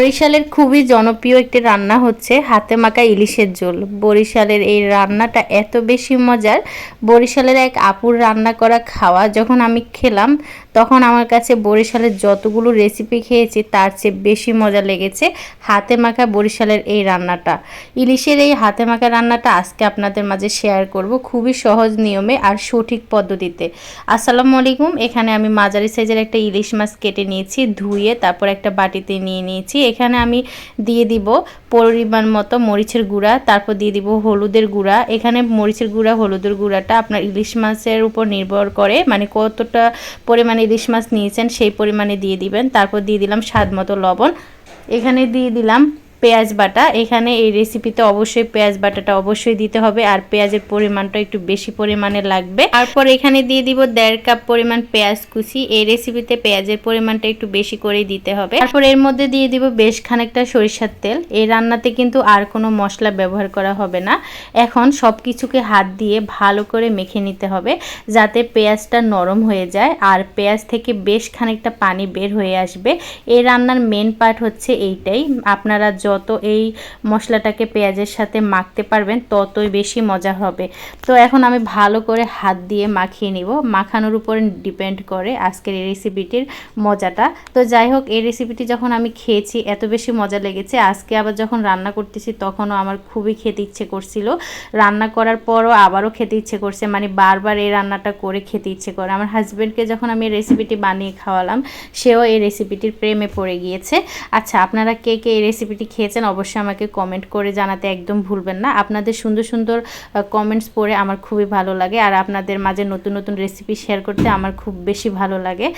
বরিশালের খুবই জনপ্রিয় একটি রান্না হচ্ছে হাতে মাখা ইলিশের ঝোল। বরিশালের এই রান্নাটা এত বেশি মজার। বরিশালের এক আপুর রান্না করা খাওয়া যখন আমি খেলাম, তখন আমার কাছে বরিশালের যতগুলো রেসিপি খেয়েছি, তার চেয়ে বেশি মজা লেগেছে হাতে মাখা বরিশালের এই রান্নাটা। ইলিশের এই হাতে মাখা রান্নাটা আজকে আপনাদের মাঝে শেয়ার করব খুবই সহজ নিয়মে আর সঠিক পদ্ধতিতে। আসসালামু আলাইকুম, এখানে আমি মাঝারি সাইজের একটা ইলিশ মাছ কেটে নিয়েছি, ধুয়ে তারপর একটা বাটিতে নিয়ে নিয়েছি। এখানে আমি দিয়ে দিব পরিমাণ মতো মরিচের গুঁড়া, তারপর দিয়ে দিব হলুদের গুঁড়া। এখানে মরিচের গুঁড়া, হলুদের গুঁড়াটা আপনার ইলিশ মাছের উপর নির্ভর করে মানে কতটা পরিমাণে ইলিশ মাছ নিয়েছেন সেই পরিমাণে দিয়ে দিবেন। তারপর দিয়ে দিলাম স্বাদ মতো লবণ। এখানে দিয়ে দিলাম পেঁয়াজ বাটা। এখানে এই রেসিপিতে অবশ্যই পেঁয়াজ বাটাটা অবশ্যই দিতে হবে। আর পেঁয়াজের পরিমাণটা একটু বেশি পরিমাণে লাগবে। তারপর এখানে দিয়ে দিব দেড় কাপ পরিমাণ পেঁয়াজ কুচি। এই রেসিপিতে পেঁয়াজের পরিমাণটা একটু বেশি করেই দিতে হবে। তারপর এর মধ্যে দিয়ে দিব বেশ খানিকটা সরিষার তেল। এই রান্নাতে কিন্তু আর কোনো মশলা ব্যবহার করা হবে না। এখন সব কিছুকে হাত দিয়ে ভালো করে মেখে নিতে হবে, যাতে পেঁয়াজটা নরম হয়ে যায় আর পেঁয়াজ থেকে বেশ খানিকটা পানি বের হয়ে আসবে। এই রান্নার মেন পার্ট হচ্ছে এইটাই। আপনারা যত এই মশলাটাকে পেঁয়াজের সাথে মাখতে পারবেন, ততই বেশি মজা হবে। তো এখন আমি ভালো করে হাত দিয়ে মাখিয়ে নিব। মাখানোর উপরে ডিপেন্ড করে আজকের এই রেসিপিটির মজাটা। তো যাই হোক, এই রেসিপিটি যখন আমি খেয়েছি, এত বেশি মজা লেগেছে। আজকে আবার যখন রান্না করতেছি, তখনও আমার খুবই খেতে ইচ্ছে করছিল। রান্না করার পরও আবারও খেতে ইচ্ছে করছে মানে বারবার এই রান্নাটা করে খেতে ইচ্ছে করে। আমার হাজব্যান্ডকে যখন আমি এই রেসিপিটি বানিয়ে খাওয়ালাম, সেও এই রেসিপিটির প্রেমে পড়ে গিয়েছে। আচ্ছা আপনারা কে কে এই রেসিপিটি খেয়েছেন, অবশ্যই আমাকে কমেন্ট করে জানাতে একদম ভুলবেন না। আপনাদের সুন্দর সুন্দর কমেন্টস পড়ে আমার খুবই ভালো লাগে। আর আপনাদের মাঝে নতুন নতুন রেসিপি শেয়ার করতে আমার খুব বেশি ভালো লাগে।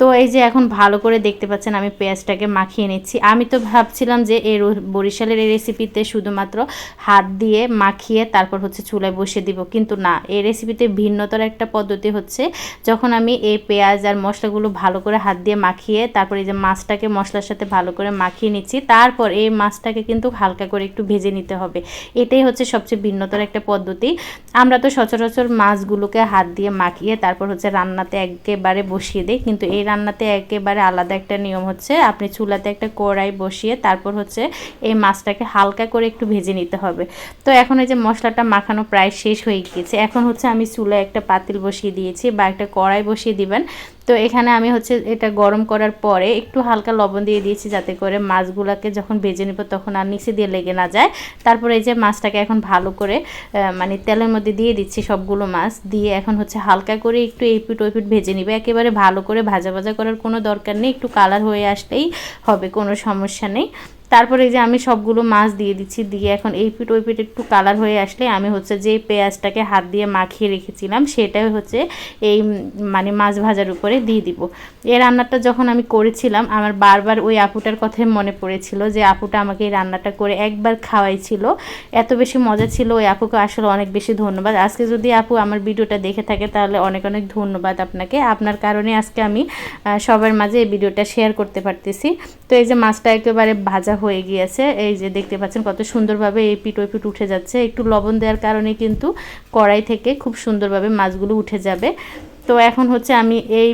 তো এই যে এখন ভালো করে দেখতে পাচ্ছেন, আমি পেঁয়াজটাকে মাখিয়ে নিচ্ছি। আমি তো ভাবছিলাম যে এই বরিশালের এই রেসিপিতে শুধুমাত্র হাত দিয়ে মাখিয়ে তারপর হচ্ছে চুলায় বসিয়ে দিব, কিন্তু না। এই রেসিপিতে ভিন্নতর একটা পদ্ধতি হচ্ছে, যখন আমি এই পেঁয়াজ আর মশলাগুলো ভালো করে হাত দিয়ে মাখিয়ে তারপর এই যে মাছটাকে মশলার সাথে ভালো করে মাখিয়ে নিচ্ছি, তারপর এই মাছটাকে কিন্তু হালকা করে একটু ভেজে নিতে হবে। এটাই হচ্ছে সবচেয়ে ভিন্নতর একটা পদ্ধতি। আমরা তো সচরাচর মাছগুলোকে হাত দিয়ে মাখিয়ে তারপর হচ্ছে রান্নাতে একেবারে বসিয়ে দিই, কিন্তু এই রান্নাতে একেবারে আলাদা একটা নিয়ম হচ্ছে, আপনি চুলাতে একটা কড়াই বসিয়ে তারপর হচ্ছে এই মাছটাকে হালকা করে একটু ভেজে নিতে হবে। তো এখন এই যে মশলাটা মাখানো প্রায় শেষ হয়ে গিয়েছে। এখন হচ্ছে আমি চুলায় একটা পাতিল বসিয়ে দিয়েছি বা একটা কড়াই বসিয়ে দিবেন। তো এখানে আমি হচ্ছে এটা গরম করার পরে একটু হালকা লবণ দিয়ে দিয়েছি যাতে করে মাছগুলোকে যখন ভেজে নেব তখন আর নিচে দিয়ে লেগে না যায়। তারপরে এই যে মাছটাকে এখন ভালো করে মানে তেলের মধ্যে দিয়ে দিচ্ছি সবগুলো মাছ। দিয়ে এখন হচ্ছে হালকা করে একটু এই পিট ওই পিট ভেজে নিবে। একেবারে ভালো করে ভাজা ভাজা করার কোনো দরকার নেই। একটু কালার হয়ে আসলেই হবে, কোনো সমস্যা নেই। তারপরে এই যে আমি সবগুলো মাছ দিয়ে দিচ্ছি, দিয়ে এখন এই পিঠ, ওই পিঠ একটু কালার হয়ে আসলে আমি হচ্ছে যে পেঁয়াজটাকে হাত দিয়ে মাখিয়ে রেখেছিলাম, সেটাই হচ্ছে এই মানে মাছ ভাজার উপরে দিয়ে দিব। এই রান্নাটা যখন আমি করেছিলাম, আমার বারবার ওই আপুটার কথাই মনে পড়েছিল যে আপুটা আমাকে এই রান্নাটা করে একবার খাওয়াইছিল। এত বেশি মজা ছিল, ওই আপুকে আসলে অনেক বেশি ধন্যবাদ। আজকে যদি আপু আমার ভিডিওটা দেখে থাকে, তাহলে অনেক অনেক ধন্যবাদ আপনাকে। আপনার কারণে আজকে আমি সবার মাঝে এই ভিডিওটা শেয়ার করতে পারতেছি। তো এই যে মাছটা একেবারে ভাজা হয়ে গিয়েছে। এই যে দেখতে পাচ্ছেন কত সুন্দরভাবে এই পিট ওই পিট উঠে যাচ্ছে। একটু লবণ দেওয়ার কারণে কিন্তু কড়াই থেকে খুব সুন্দরভাবে মাছগুলো উঠে যাবে। তো এখন হচ্ছে আমি এই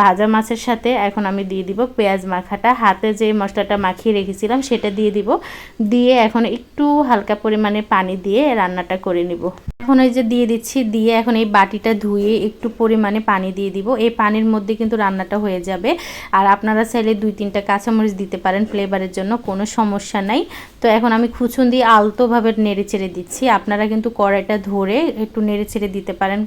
ভাজা মাছের সাথে এখন আমি দিয়ে দিব পেঁয়াজ মাখাটা। হাতে যে মশলাটা মাখিয়ে রেখেছিলাম সেটা দিয়ে দিব। দিয়ে এখন একটু হালকা পরিমাণে পানি দিয়ে রান্নাটা করে নিব। এখন এই যে দিয়ে দিচ্ছি, দিয়ে এখন এই বাটিটা ধুয়ে একটু পরিমাণে পানি দিয়ে দিব। এই পানির মধ্যে কিন্তু রান্নাটা হয়ে যাবে। আর আপনারা চাইলে দুই তিনটা কাঁচামরিচ দিতে পারেন ফ্লেভারের জন্য, কোনো সমস্যা নাই। তো এখন আমি খুচুন দিয়ে আলতোভাবে নেড়ে চেড়ে দিচ্ছি। আপনারা কিন্তু কড়াইটা ধরে একটু নেড়ে চেড়ে দিতে পারেন।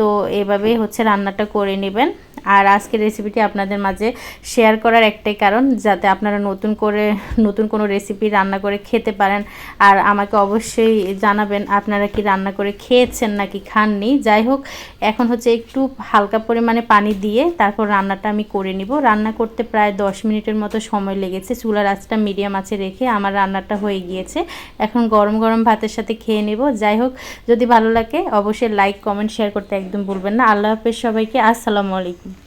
তো এভাবেই হচ্ছে রান্নাটা করে নেবেন। আর আজকের রেসিপিটি আপনাদের মাঝে শেয়ার করার একটাই কারণ, যাতে আপনারা নতুন করে, নতুন কোনো রেসিপি রান্না করে খেতে পারেন। আর আমাকে অবশ্যই জানাবেন, আপনারা কি রান্না করে খেয়েছেন নাকি খাননি। যাই হোক, এখন হচ্ছে একটু হালকা পরিমাণে পানি দিয়ে তারপর রান্নাটা আমি করে নিব। রান্না করতে প্রায় দশ মিনিটের মতো সময় লেগেছে। চুলার আঁচটা মিডিয়াম আছে রেখে আমার রান্নাটা হয়ে গিয়েছে। এখন গরম গরম ভাতের সাথে খেয়ে নেব। যাই হোক, যদি ভালো লাগে অবশ্যই লাইক কমেন্ট শেয়ার করতে একদম ভুলবেন না। আল্লাহ হাফেজ সবাইকে। আসসালামু আলাইকুম।